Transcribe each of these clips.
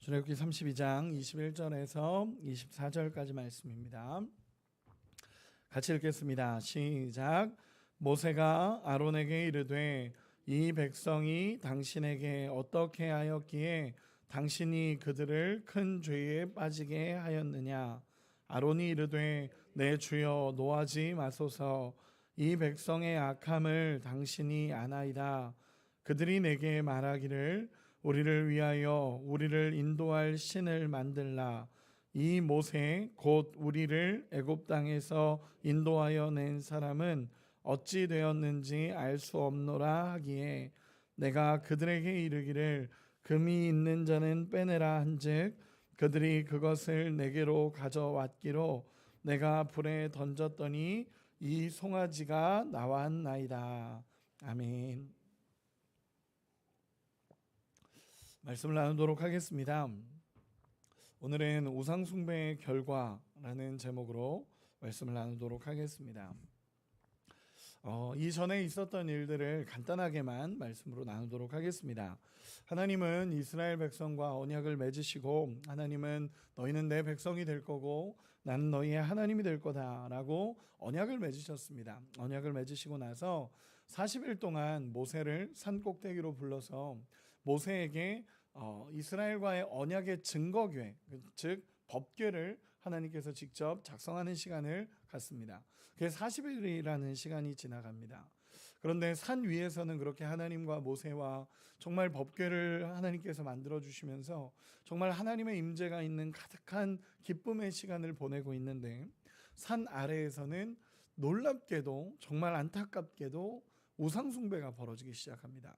출애굽기 32장 21절에서 24절까지 말씀입니다. 같이 읽겠습니다. 시작. 모세가 아론에게 이르되 이 백성이 당신에게 어떻게 하였기에 당신이 그들을 큰 죄에 빠지게 하였느냐 아론이 이르되 내 주여 노하지 마소서 이 백성의 악함을 당신이 아나이다 그들이 내게 말하기를 우리를 위하여 우리를 인도할 신을 만들라 이 모세 곧 우리를 애굽 땅에서 인도하여 낸 사람은 어찌 되었는지 알 수 없노라 하기에 내가 그들에게 이르기를 금이 있는 자는 빼내라 한즉 그들이 그것을 내게로 가져왔기로 내가 불에 던졌더니 이 송아지가 나왔나이다 아멘. 말씀을 나누도록 하겠습니다. 오늘은 우상 숭배의 결과라는 제목으로 말씀을 나누도록 하겠습니다. 어, 이전에 있었던 일들을 간단하게만 말씀으로 나누도록 하겠습니다. 하나님은 이스라엘 백성과 언약을 맺으시고 하나님은 너희는 내 백성이 될 거고 나는 너희의 하나님이 될 거다라고 언약을 맺으셨습니다. 언약을 맺으시고 나서 40일 동안 모세를 산 꼭대기로 불러서 모세에게 어, 이스라엘과의 언약의 증거 계획, 즉 법궤를 하나님께서 직접 작성하는 시간을 갖습니다. 그게 40일이라는 시간이 지나갑니다. 그런데 산 위에서는 그렇게 하나님과 모세와 정말 법궤를 하나님께서 만들어 주시면서 정말 하나님의 임재가 있는 가득한 기쁨의 시간을 보내고 있는데 산 아래에서는 놀랍게도 정말 안타깝게도 우상 숭배가 벌어지기 시작합니다.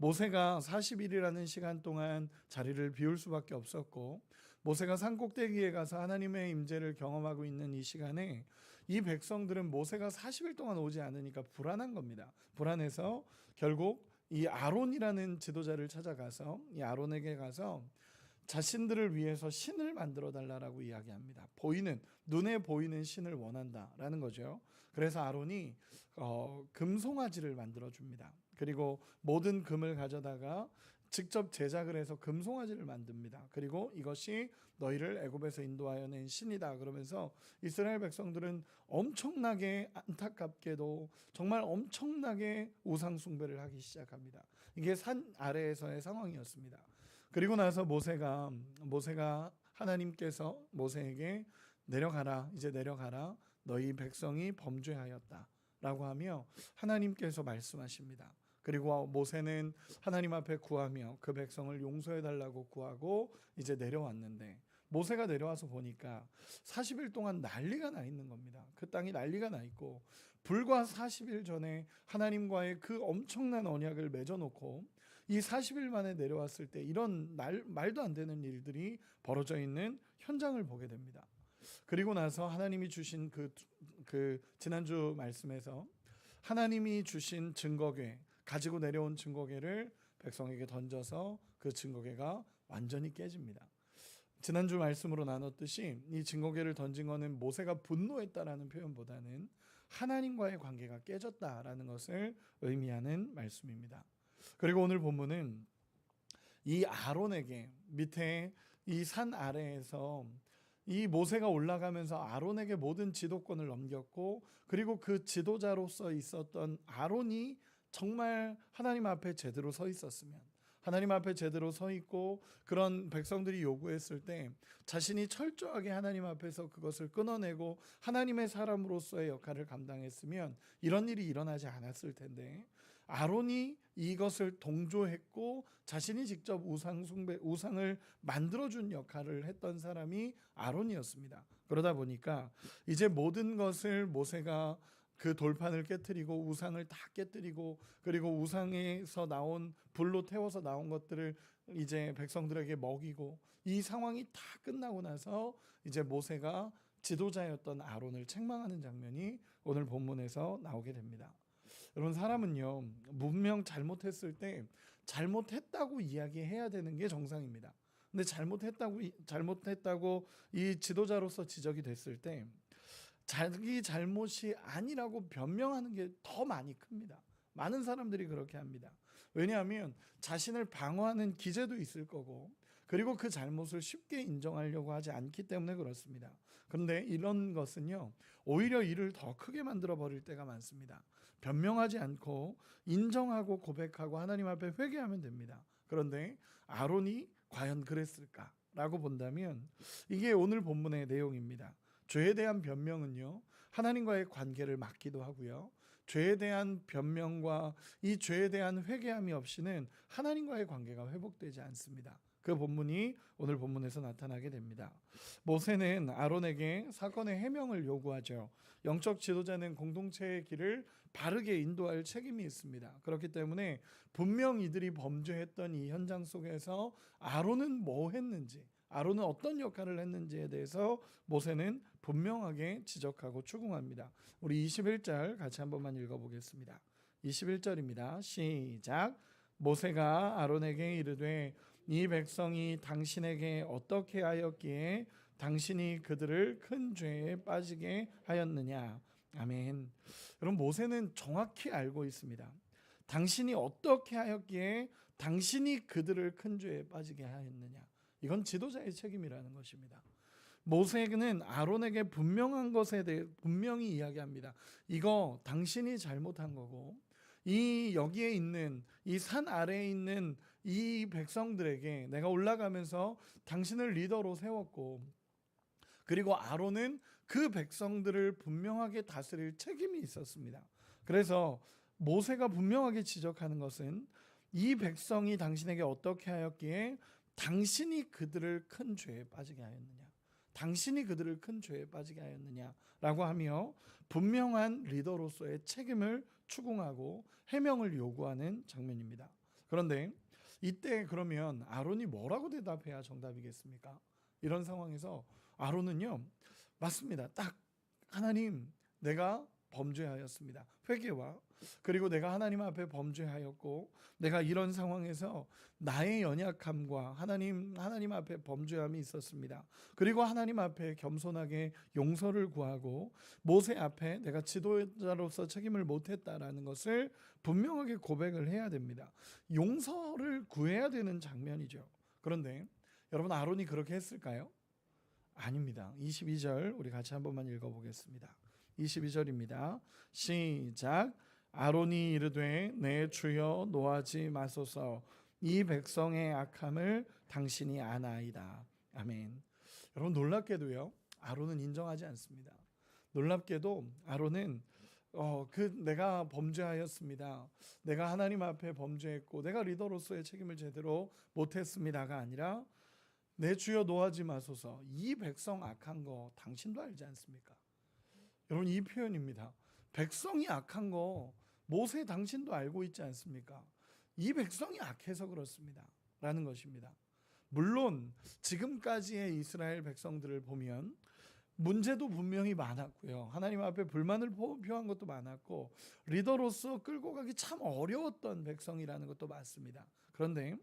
모세가 40일이라는 시간 동안 자리를 비울 수밖에 없었고 모세가 산 꼭대기에 가서 하나님의 임재를 경험하고 있는 이 시간에 이 백성들은 모세가 40일 동안 오지 않으니까 불안한 겁니다. 불안해서 결국 이 아론이라는 지도자를 찾아가서 이 아론에게 가서 자신들을 위해서 신을 만들어 달라라고 이야기합니다. 보이는 눈에 보이는 신을 원한다라는 거죠. 그래서 아론이 어, 금송아지를 만들어 줍니다. 그리고 모든 금을 가져다가 직접 제작을 해서 금송아지를 만듭니다. 그리고 이것이 너희를 애굽에서 인도하여 낸 신이다. 그러면서 이스라엘 백성들은 엄청나게 안타깝게도 정말 엄청나게 우상 숭배를 하기 시작합니다. 이게 산 아래에서의 상황이었습니다. 그리고 나서 모세가 모세가 하나님께서 모세에게 내려가라 이제 내려가라 너희 백성이 범죄하였다 라고 하며 하나님께서 말씀하십니다. 그리고 모세는 하나님 앞에 구하며 그 백성을 용서해 달라고 구하고 이제 내려왔는데 모세가 내려와서 보니까 40일 동안 난리가 나 있는 겁니다. 그 땅이 난리가 나 있고 불과 40일 전에 하나님과의 그 엄청난 언약을 맺어놓고 이 40일 만에 내려왔을 때 이런 날, 말도 안 되는 일들이 벌어져 있는 현장을 보게 됩니다. 그리고 나서 하나님이 주신 그, 그 지난주 말씀에서 하나님이 주신 증거궤 가지고 내려온 증거궤를 백성에게 던져서 그 증거궤가 완전히 깨집니다. 지난주 말씀으로 나눴듯이 이 증거궤를 던진 것은 모세가 분노했다라는 표현보다는 하나님과의 관계가 깨졌다라는 것을 의미하는 말씀입니다. 그리고 오늘 본문은 이 아론에게 밑에 이 산 아래에서 이 모세가 올라가면서 아론에게 모든 지도권을 넘겼고 그리고 그 지도자로서 있었던 아론이 정말 하나님 앞에 제대로 서 있었으면 하나님 앞에 제대로 서 있고 그런 백성들이 요구했을 때 자신이 철저하게 하나님 앞에서 그것을 끊어내고 하나님의 사람으로서의 역할을 감당했으면 이런 일이 일어나지 않았을 텐데 아론이 이것을 동조했고 자신이 직접 우상 숭배 우상을 만들어 준 역할을 했던 사람이 아론이었습니다. 그러다 보니까 이제 모든 것을 모세가 그 돌판을 깨뜨리고 우상을 다 깨뜨리고 그리고 우상에서 나온 불로 태워서 나온 것들을 이제 백성들에게 먹이고 이 상황이 다 끝나고 나서 이제 모세가 지도자였던 아론을 책망하는 장면이 오늘 본문에서 나오게 됩니다. 여러분 사람은요 분명 잘못했을 때 잘못했다고 이야기해야 되는 게 정상입니다. 근데 잘못했다고 잘못했다고 이 지도자로서 지적이 됐을 때 자기 잘못이 아니라고 변명하는 게 더 많이 큽니다. 많은 사람들이 그렇게 합니다. 왜냐하면 자신을 방어하는 기제도 있을 거고 그리고 그 잘못을 쉽게 인정하려고 하지 않기 때문에 그렇습니다. 그런데 이런 것은요, 오히려 일을 더 크게 만들어 버릴 때가 많습니다. 변명하지 않고 인정하고 고백하고 하나님 앞에 회개하면 됩니다. 그런데 아론이 과연 그랬을까 라고 본다면 이게 오늘 본문의 내용입니다. 죄에 대한 변명은요, 하나님과의 관계를 막기도 하고요. 죄에 대한 변명과 이 죄에 대한 회개함이 없이는 하나님과의 관계가 회복되지 않습니다. 그 본문이 오늘 본문에서 나타나게 됩니다. 모세는 아론에게 사건의 해명을 요구하죠. 영적 지도자는 공동체의 길을 바르게 인도할 책임이 있습니다. 그렇기 때문에 분명 이들이 범죄했던 이 현장 속에서 아론은 뭐 했는지, 아론은 어떤 역할을 했는지에 대해서 모세는 분명하게 지적하고 추궁합니다. 우리 21절 같이 한 번만 읽어보겠습니다. 21절입니다. 시작. 모세가 아론에게 이르되 이 백성이 당신에게 어떻게 하였기에 당신이 그들을 큰 죄에 빠지게 하였느냐. 아멘. 여러분 모세는 정확히 알고 있습니다. 당신이 어떻게 하였기에 당신이 그들을 큰 죄에 빠지게 하였느냐. 이건 지도자의 책임이라는 것입니다. 모세는 아론에게 분명한 것에 대해 분명히 이야기합니다. 이거 당신이 잘못한 거고 이 여기에 있는 이 산 아래에 있는 이 백성들에게 내가 올라가면서 당신을 리더로 세웠고 그리고 아론은 그 백성들을 분명하게 다스릴 책임이 있었습니다. 그래서 모세가 분명하게 지적하는 것은 이 백성이 당신에게 어떻게 하였기에 당신이 그들을 큰 죄에 빠지게 하였느냐. 당신이 그들을 큰 죄에 빠지게 하였느냐라고 하며 분명한 리더로서의 책임을 추궁하고 해명을 요구하는 장면입니다. 그런데 이때 그러면 아론이 뭐라고 대답해야 정답이겠습니까? 이런 상황에서 아론은요, 맞습니다. 딱 하나님, 내가 범죄하였습니다. 회개와 그리고 내가 하나님 앞에 범죄하였고 내가 이런 상황에서 나의 연약함과 하나님 하나님 앞에 범죄함이 있었습니다. 그리고 하나님 앞에 겸손하게 용서를 구하고 모세 앞에 내가 지도자로서 책임을 못했다라는 것을 분명하게 고백을 해야 됩니다. 용서를 구해야 되는 장면이죠. 그런데 여러분 아론이 그렇게 했을까요? 아닙니다. 22절 우리 같이 한 번만 읽어보겠습니다. 22절입니다. 시작. 아론이 이르되 내 주여 노하지 마소서 이 백성의 악함을 당신이 아나이다. 아멘. 여러분 놀랍게도요. 아론은 인정하지 않습니다. 놀랍게도 아론은 어, 그 내가 범죄하였습니다. 내가 하나님 앞에 범죄했고 내가 리더로서의 책임을 제대로 못했습니다가 아니라 내 주여 노하지 마소서. 이 백성 악한 거 당신도 알지 않습니까? 여러분 이 표현입니다. 백성이 악한 거 모세 당신도 알고 있지 않습니까? 이 백성이 악해서 그렇습니다. 라는 것입니다. 물론 지금까지의 이스라엘 백성들을 보면 문제도 분명히 많았고요. 하나님 앞에 불만을 표한 것도 많았고 리더로서 끌고 가기 참 어려웠던 백성이라는 것도 맞습니다. 그런데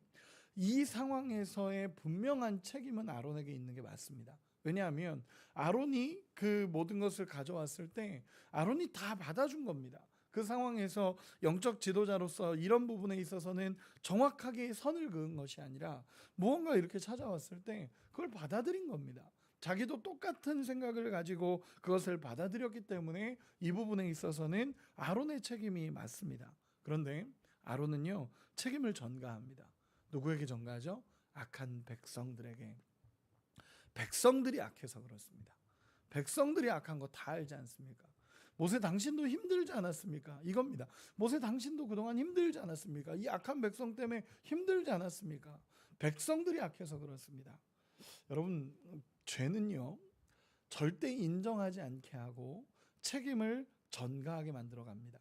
이 상황에서의 분명한 책임은 아론에게 있는 게 맞습니다. 왜냐하면 아론이 그 모든 것을 가져왔을 때 아론이 다 받아준 겁니다. 그 상황에서 영적 지도자로서 이런 부분에 있어서는 정확하게 선을 그은 것이 아니라 무언가 이렇게 찾아왔을 때 그걸 받아들인 겁니다. 자기도 똑같은 생각을 가지고 그것을 받아들였기 때문에 이 부분에 있어서는 아론의 책임이 맞습니다. 그런데 아론은요 책임을 전가합니다. 누구에게 전가하죠? 악한 백성들에게. 백성들이 악해서 그렇습니다. 백성들이 악한 거 다 알지 않습니까? 모세 당신도 힘들지 않았습니까? 이겁니다. 모세 당신도 그동안 힘들지 않았습니까? 이 악한 백성 때문에 힘들지 않았습니까? 백성들이 악해서 그렇습니다. 여러분, 죄는요, 절대 인정하지 않게 하고 책임을 전가하게 만들어 갑니다.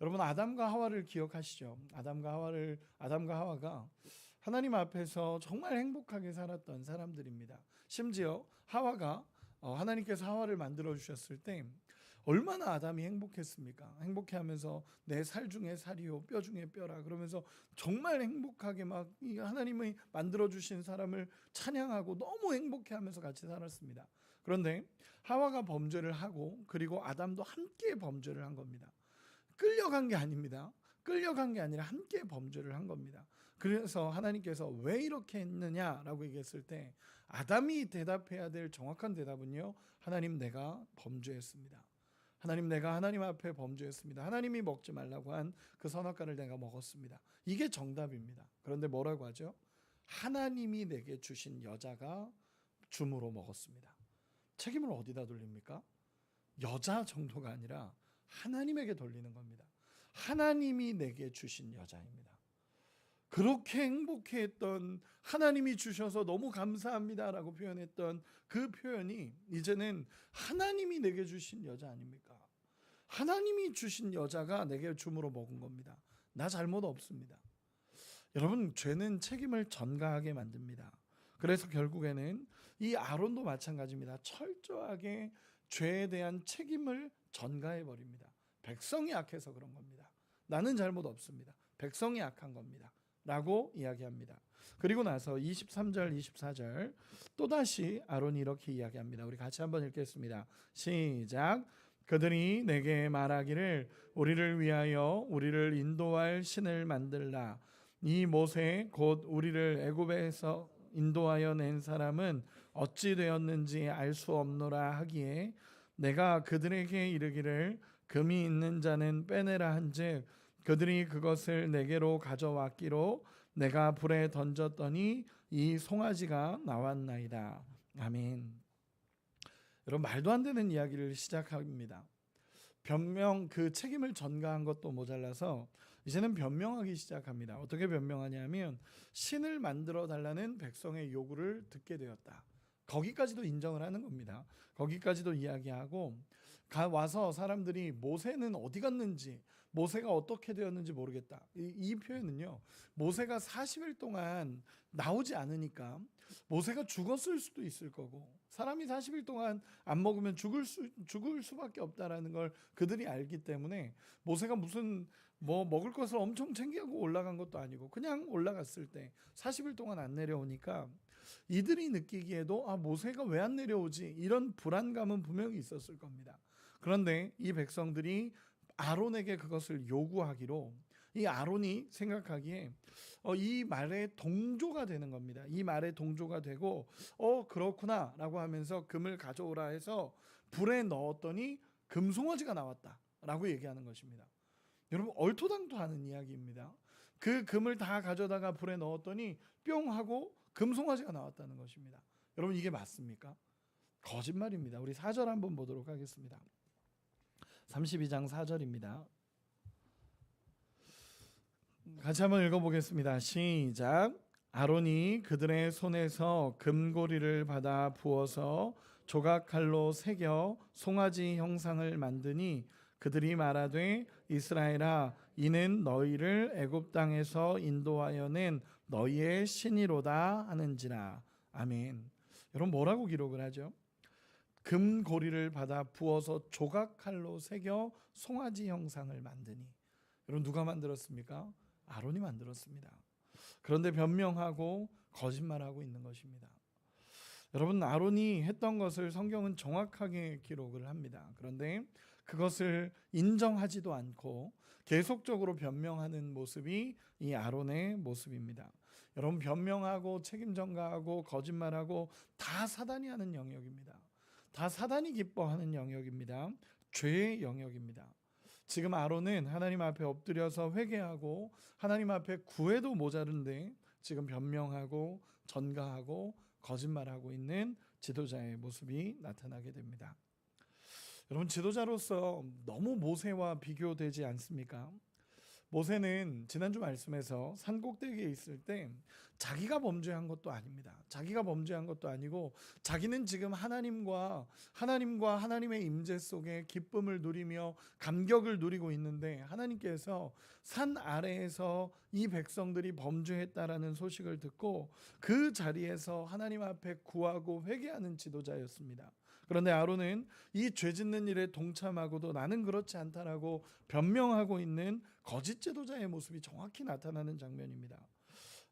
여러분, 아담과 하와를 기억하시죠? 아담과 하와를, 아담과 하와가 하나님 앞에서 정말 행복하게 살았던 사람들입니다. 심지어 하와가 어, 하나님께서 하와를 만들어 주셨을 때 얼마나 아담이 행복했습니까? 행복해하면서 내 살 중에 살이요 뼈 중에 뼈라 그러면서 정말 행복하게 막 하나님이 만들어 주신 사람을 찬양하고 너무 행복해하면서 같이 살았습니다. 그런데 하와가 범죄를 하고 그리고 아담도 함께 범죄를 한 겁니다. 끌려간 게 아닙니다. 끌려간 게 아니라 함께 범죄를 한 겁니다. 그래서 하나님께서 왜 이렇게 했느냐라고 얘기했을 때 아담이 대답해야 될 정확한 대답은요. 하나님 내가 범죄했습니다. 하나님 내가 하나님 앞에 범죄했습니다. 하나님이 먹지 말라고 한 그 선악과를 내가 먹었습니다. 이게 정답입니다. 그런데 뭐라고 하죠? 하나님이 내게 주신 여자가 줌으로 먹었습니다. 책임을 어디다 돌립니까? 여자 정도가 아니라 하나님에게 돌리는 겁니다. 하나님이 내게 주신 여자입니다. 그렇게 행복해했던 하나님이 주셔서 너무 감사합니다라고 표현했던 그 표현이 이제는 하나님이 내게 주신 여자 아닙니까? 하나님이 주신 여자가 내게 줌으로 먹은 겁니다. 나 잘못 없습니다. 여러분 죄는 책임을 전가하게 만듭니다. 그래서 결국에는 이 아론도 마찬가지입니다. 철저하게 죄에 대한 책임을 전가해 버립니다. 백성이 악해서 그런 겁니다. 나는 잘못 없습니다. 백성이 악한 겁니다. 라고 이야기합니다. 그리고 나서 23절 24절 또다시 아론이 이렇게 이야기합니다. 우리 같이 한번 읽겠습니다. 시작 그들이 내게 말하기를 우리를 위하여 우리를 인도할 신을 만들라 이 모세 곧 우리를 애굽에서 인도하여 낸 사람은 어찌 되었는지 알 수 없노라 하기에 내가 그들에게 이르기를 금이 있는 자는 빼내라 한즉 그들이 그것을 내게로 가져왔기로 내가 불에 던졌더니 이 송아지가 나왔나이다. 아멘. 여러분 말도 안 되는 이야기를 시작합니다. 변명 그 책임을 전가한 것도 모자라서 이제는 변명하기 시작합니다. 어떻게 변명하냐면 신을 만들어 달라는 백성의 요구를 듣게 되었다. 거기까지도 인정을 하는 겁니다. 거기까지도 이야기하고 가 와서 사람들이 모세는 어디 갔는지 모세가 어떻게 되었는지 모르겠다. 이, 이 표현은요. 모세가 40일 동안 나오지 않으니까 모세가 죽었을 수도 있을 거고 사람이 40일 동안 안 먹으면 죽을 수 죽을 수밖에 없다라는 걸 그들이 알기 때문에 모세가 무슨 뭐 먹을 것을 엄청 챙기고 올라간 것도 아니고 그냥 올라갔을 때 40일 동안 안 내려오니까 이들이 느끼기에도 아 모세가 왜 안 내려오지 이런 불안감은 분명히 있었을 겁니다. 그런데 이 백성들이 아론에게 그것을 요구하기로 이 아론이 생각하기에 어, 이 말에 동조가 되는 겁니다. 이 말에 동조가 되고 어 그렇구나라고 하면서 금을 가져오라 해서 불에 넣었더니 금송아지가 나왔다라고 얘기하는 것입니다. 여러분 얼토당토 하는 이야기입니다. 그 금을 다 가져다가 불에 넣었더니 뿅 하고 금송아지가 나왔다는 것입니다. 여러분 이게 맞습니까? 거짓말입니다. 우리 4절 한번 보도록 하겠습니다. 32장 4절입니다. 같이 한번 읽어보겠습니다. 시작. 아론이 그들의 손에서 금고리를 받아 부어서 조각칼로 새겨 송아지 형상을 만드니 그들이 말하되 이스라엘아 이는 너희를 애굽 땅에서 인도하여 낸 너희의 신이로다 하는지라 아멘. 여러분 뭐라고 기록을 하죠? 금 고리를 받아 부어서 조각칼로 새겨 송아지 형상을 만드니 여러분 누가 만들었습니까? 아론이 만들었습니다. 그런데 변명하고 거짓말하고 있는 것입니다. 여러분 아론이 했던 것을 성경은 정확하게 기록을 합니다. 그런데 그것을 인정하지도 않고 계속적으로 변명하는 모습이 이 아론의 모습입니다. 여러분 변명하고 책임 전가하고 거짓말하고 다 사단이 하는 영역입니다. 다 사단이 기뻐하는 영역입니다. 죄의 영역입니다. 지금 아론은 하나님 앞에 엎드려서 회개하고 하나님 앞에 구해도 모자른데 지금 변명하고 전가하고 거짓말하고 있는 지도자의 모습이 나타나게 됩니다. 여러분 지도자로서 너무 모세와 비교되지 않습니까? 모세는 지난주 말씀에서 산 꼭대기에 있을 때 자기가 범죄한 것도 아닙니다. 자기가 범죄한 것도 아니고 자기는 지금 하나님과 하나님과 하나님의 임재 속에 기쁨을 누리며 감격을 누리고 있는데 하나님께서 산 아래에서 이 백성들이 범죄했다라는 소식을 듣고 그 자리에서 하나님 앞에 구하고 회개하는 지도자였습니다. 그런데 아론은 이 죄 짓는 일에 동참하고도 나는 그렇지 않다라고 변명하고 있는 거짓 제도자의 모습이 정확히 나타나는 장면입니다.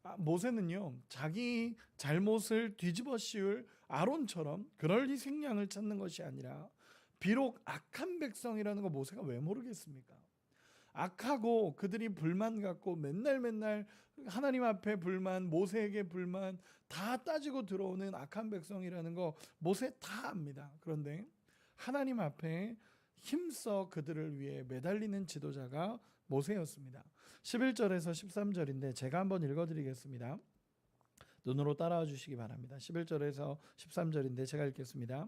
아, 모세는요 자기 잘못을 뒤집어 씌울 아론처럼 그럴 리 생량을 찾는 것이 아니라 비록 악한 백성이라는 거 모세가 왜 모르겠습니까? 악하고 그들이 불만 갖고 맨날 맨날 하나님 앞에 불만, 모세에게 불만 다 따지고 들어오는 악한 백성이라는 거 모세 다 압니다. 그런데 하나님 앞에 힘써 그들을 위해 매달리는 지도자가 모세였습니다. 11절에서 13절인데 제가 한번 읽어 드리겠습니다. 눈으로 따라와 주시기 바랍니다. 11절에서 13절인데 제가 읽겠습니다.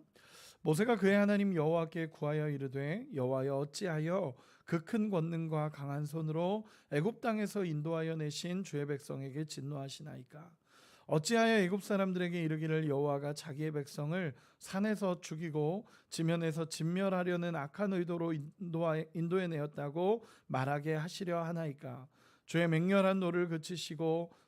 모세가 그의 하나님 여호와께 구하여 이르되 여호와여 어찌하여 그 큰 권능과 강한 손으로 애굽 땅에서 인도하여 내신 주의 백성에게 진노하시나이까? 어찌하여 애굽 사람들에게 이르기를 여호와가 자기의 백성을 산에서 죽이고 지면에서 진멸하려는 악한 의도로 인도해 내었다고 말하게 하시려 하나이까? 주의 맹렬한 노를 그치시고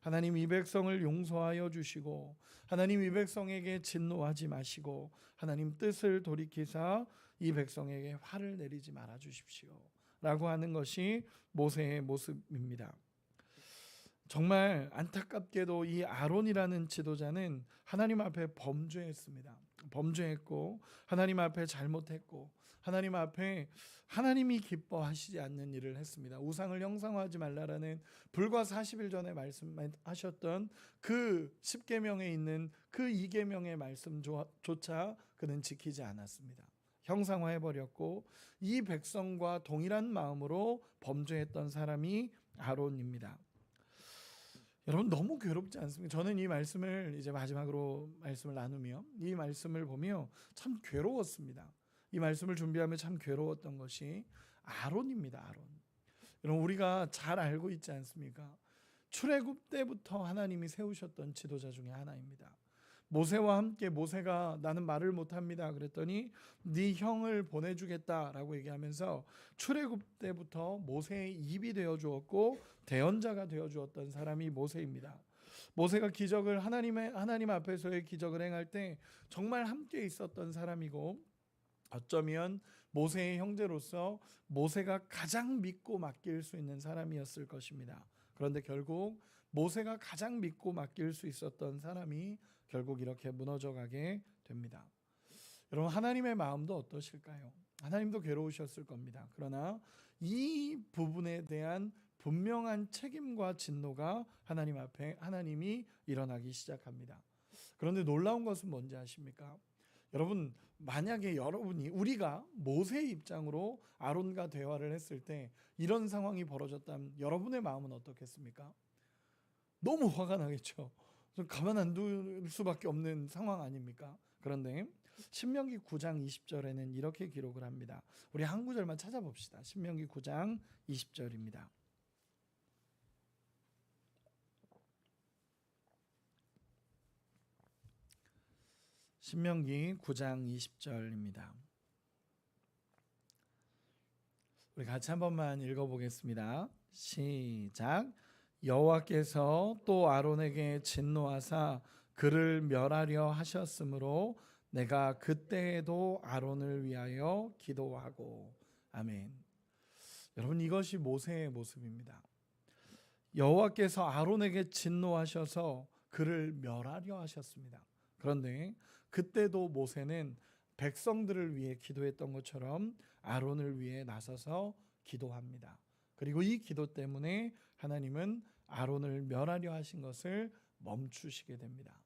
하나님 이 백성을 용서하여 주시고 하나님 이 백성에게 진노하지 마시고 하나님 뜻을 돌이키사 이 백성에게 화를 내리지 말아 주십시오. 라고 하는 것이 모세의 모습입니다. 정말 안타깝게도 이 아론이라는 지도자는 하나님 앞에 범죄했습니다. 범죄했고 하나님 앞에 잘못했고 하나님 앞에 하나님이 기뻐하시지 않는 일을 했습니다. 우상을 형상화하지 말라라는 불과 40일 전에 말씀하셨던 그 10계명에 있는 그 2계명의 말씀조차 그는 지키지 않았습니다. 형상화해 버렸고 이 백성과 동일한 마음으로 범죄했던 사람이 아론입니다. 여러분 너무 괴롭지 않습니까? 저는 이 말씀을 이제 마지막으로 말씀을 나누며 이 말씀을 보며 참 괴로웠습니다. 이 말씀을 준비하며 참 괴로웠던 것이 아론입니다. 아론. 여러분 우리가 잘 알고 있지 않습니까? 출애굽 때부터 하나님이 세우셨던 지도자 중에 하나입니다. 모세와 함께 모세가 나는 말을 못합니다. 그랬더니 네 형을 보내주겠다라고 얘기하면서 출애굽 때부터 모세의 입이 되어 주었고 대언자가 되어 주었던 사람이 모세입니다. 모세가 기적을 하나님의 하나님 앞에서의 기적을 행할 때 정말 함께 있었던 사람이고 어쩌면 모세의 형제로서 모세가 가장 믿고 맡길 수 있는 사람이었을 것입니다. 그런데 결국 모세가 가장 믿고 맡길 수 있었던 사람이 결국 이렇게 무너져 가게 됩니다. 여러분 하나님의 마음도 어떠실까요? 하나님도 괴로우셨을 겁니다. 그러나 이 부분에 대한 분명한 책임과 진노가 하나님 앞에 하나님이 일어나기 시작합니다. 그런데 놀라운 것은 뭔지 아십니까? 여러분 만약에 여러분이 우리가 모세의 입장으로 아론과 대화를 했을 때 이런 상황이 벌어졌다면 여러분의 마음은 어떻겠습니까? 너무 화가 나겠죠. 가만 안 둘 수밖에 없는 상황 아닙니까? 그런데 신명기 9장 20절에는 이렇게 기록을 합니다. 우리 한 구절만 찾아봅시다. 신명기 9장 20절입니다. 신명기 9장 20절입니다. 우리 같이 한 번만 읽어보겠습니다. 시작. 여호와께서 또 아론에게 진노하사 그를 멸하려 하셨으므로 내가 그때에도 아론을 위하여 기도하고 아멘. 여러분 이것이 모세의 모습입니다. 여호와께서 아론에게 진노하셔서 그를 멸하려 하셨습니다. 그런데 그때도 모세는 백성들을 위해 기도했던 것처럼 아론을 위해 나서서 기도합니다. 그리고 이 기도 때문에 하나님은 아론을 멸하려 하신 것을 멈추시게 됩니다.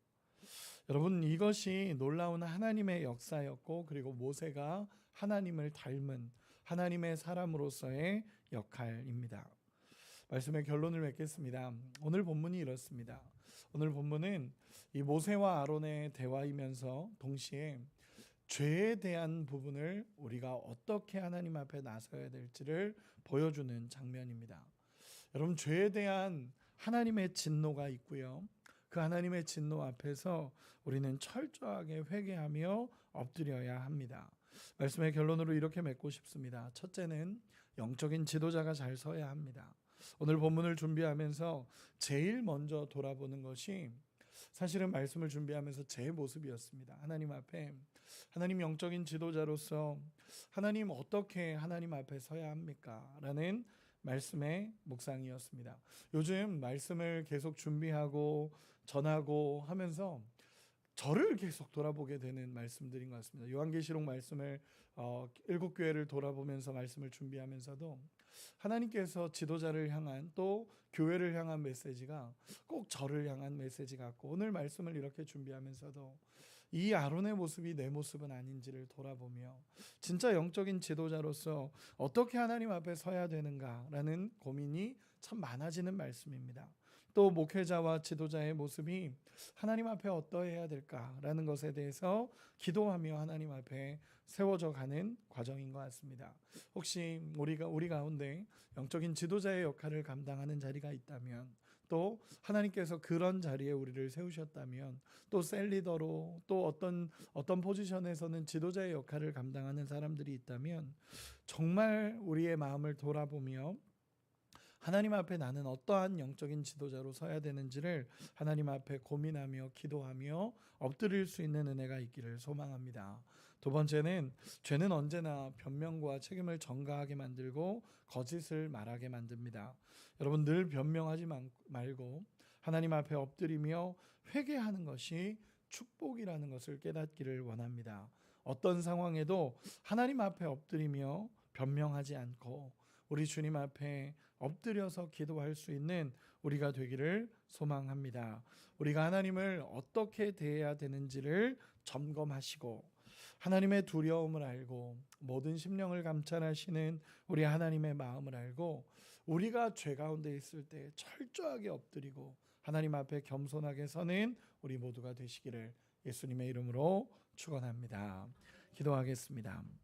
여러분 이것이 놀라운 하나님의 역사였고 그리고 모세가 하나님을 닮은 하나님의 사람으로서의 역할입니다. 말씀의 결론을 맺겠습니다. 오늘 본문이 이렇습니다. 오늘 본문은 이 모세와 아론의 대화이면서 동시에 죄에 대한 부분을 우리가 어떻게 하나님 앞에 나서야 될지를 보여주는 장면입니다. 여러분 죄에 대한 하나님의 진노가 있고요. 그 하나님의 진노 앞에서 우리는 철저하게 회개하며 엎드려야 합니다. 말씀의 결론으로 이렇게 맺고 싶습니다. 첫째는 영적인 지도자가 잘 서야 합니다. 오늘 본문을 준비하면서 제일 먼저 돌아보는 것이 사실은 말씀을 준비하면서 제 모습이었습니다. 하나님 앞에 하나님 영적인 지도자로서 하나님 어떻게 하나님 앞에 서야 합니까? 라는 말씀의 묵상이었습니다. 요즘 말씀을 계속 준비하고 전하고 하면서 저를 계속 돌아보게 되는 말씀들인 것 같습니다. 요한계시록 말씀을 어, 일곱 교회를 돌아보면서 말씀을 준비하면서도 하나님께서 지도자를 향한 또 교회를 향한 메시지가 꼭 저를 향한 메시지 같고 오늘 말씀을 이렇게 준비하면서도 이 아론의 모습이 내 모습은 아닌지를 돌아보며 진짜 영적인 지도자로서 어떻게 하나님 앞에 서야 되는가라는 고민이 참 많아지는 말씀입니다. 또 목회자와 지도자의 모습이 하나님 앞에 어떠해야 될까라는 것에 대해서 기도하며 하나님 앞에 세워져 가는 과정인 것 같습니다. 혹시 우리가 우리 가운데 영적인 지도자의 역할을 감당하는 자리가 있다면 또 하나님께서 그런 자리에 우리를 세우셨다면 또 셀리더로 또 어떤 어떤 포지션에서는 지도자의 역할을 감당하는 사람들이 있다면 정말 우리의 마음을 돌아보며 하나님 앞에 나는 어떠한 영적인 지도자로 서야 되는지를 하나님 앞에 고민하며 기도하며 엎드릴 수 있는 은혜가 있기를 소망합니다. 두 번째는 죄는 언제나 변명과 책임을 전가하게 만들고 거짓을 말하게 만듭니다. 여러분 늘 변명하지 말고 하나님 앞에 엎드리며 회개하는 것이 축복이라는 것을 깨닫기를 원합니다. 어떤 상황에도 하나님 앞에 엎드리며 변명하지 않고 우리 주님 앞에 엎드려서 기도할 수 있는 우리가 되기를 소망합니다. 우리가 하나님을 어떻게 대해야 되는지를 점검하시고 하나님의 두려움을 알고 모든 심령을 감찰하시는 우리 하나님의 마음을 알고 우리가 죄 가운데 있을 때 철저하게 엎드리고 하나님 앞에 겸손하게 서는 우리 모두가 되시기를 예수님의 이름으로 축원합니다. 기도하겠습니다.